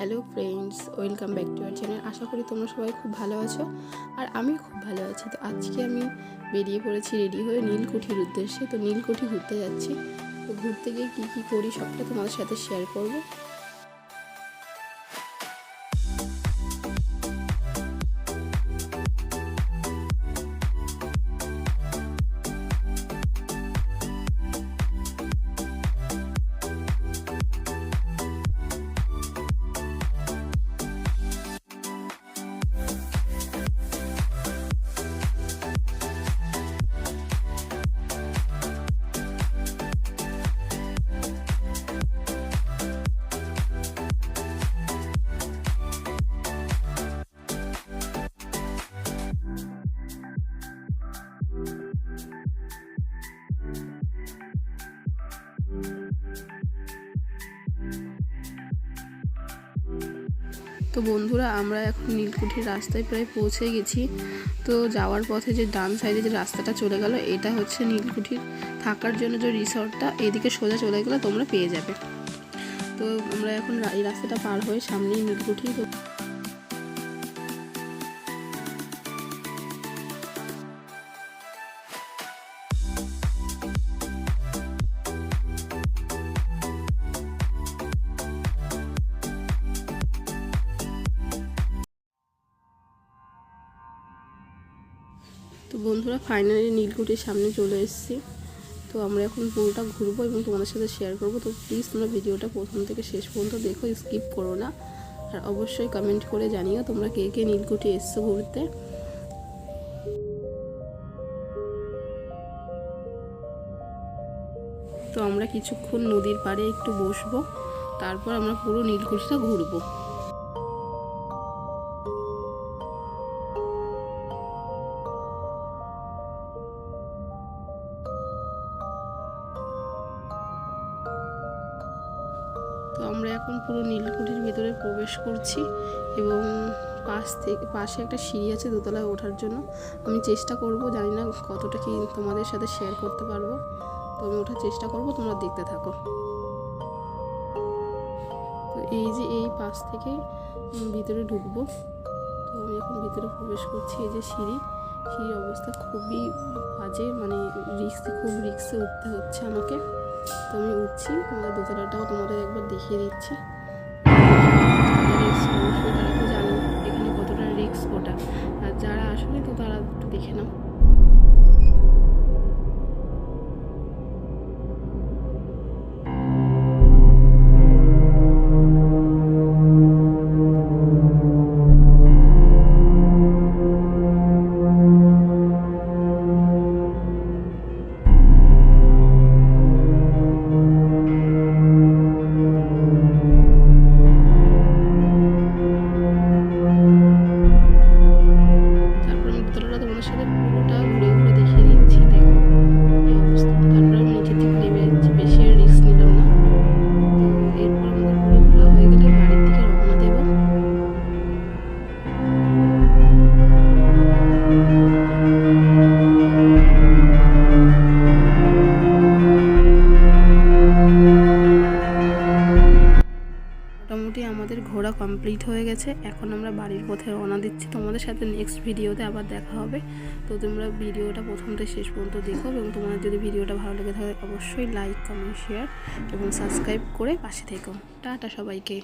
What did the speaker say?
Hello friends, welcome back to our channel. আশা করি তোমরা সবাই খুব ভালো আছো, আর আমি খুব ভালো আছি। তো আজকে আমি বেরিয়ে পড়েছি রেডি হয়ে নীলকুঠির উদ্দেশ্যে। তো নীলকুঠি ঘুরতে যাচ্ছি। তো ঘুরতে গিয়ে কী কী করি, সবটা তোমাদের সাথে শেয়ার করব। তো বন্ধুরা, আমরা এখন নীলকুঠির রাস্তায় প্রায় পৌঁছে গেছি। তো যাওয়ার পথে যে ডান সাইডে যে রাস্তাটা চলে গেল, এটা হচ্ছে নীলকুঠির থাকার জন্য যে রিসর্টটা, এদিকে সোজা চলে গেলে তোমরা পেয়ে যাবে। তো আমরা এখন এই রাস্তাটা পার হয়ে সামনেই নীলকুঠি। বন্ধুরা ফাইনালি নীলকুঠির সামনে চলে এসেছি। তো আমরা এখন পুরোটা ঘুরবো এবং তোমাদের সাথে শেয়ার করব। তো প্লিজ তোমরা ভিডিওটা প্রথম থেকে শেষ পর্যন্ত দেখো স্কিপ করো না। আর অবশ্যই কমেন্ট করে জানিও তোমরা কে কে নীলকুঠি এসছো ঘুরতে। তো আমরা কিছুক্ষণ নদীর পাড়ে একটু বসবো, তারপর আমরা পুরো নীলকুঠিটা ঘুরবো। আমরা এখন পুরো নীলকুঠির ভিতরে প্রবেশ করছি এবং পাশ থেকে, পাশে একটা সিঁড়ি আছে দোতলায় ওঠার জন্য। আমি চেষ্টা করব, জানি না কতটা কি তোমাদের সাথে শেয়ার করতে পারব। তো আমি ওঠার চেষ্টা করব, তোমরা দেখতে থাকো। তো এই যে এই পাশ থেকে ভিতরে ঢুকবো। তো আমি এখন ভিতরে প্রবেশ করছি, এই যে সিঁড়ি। সিঁড়ির অবস্থা খুবই বাজে মানে রিক্সে খুব রিক্সে উঠতে হচ্ছে আমাকে। তো আমি উঠছি তোমাদের দোতলাটাও তোমাদের একবার দেখিয়ে দিচ্ছি। কমপ্লিট হয়ে গেছে। এখন আমরা বাড়ির পথে রওনা দিচ্ছি তোমাদের সাথে। নেক্সট ভিডিওতে আবার দেখা হবে। তো তোমরা ভিডিওটা প্রথম থেকে শেষ পর্যন্ত দেখো এবং তোমাদের যদি ভিডিওটা ভালো লেগে থাকে, অবশ্যই লাইক কমেন্ট শেয়ার এবং সাবস্ক্রাইব করে পাশে থেকো। টাটা সবাইকে।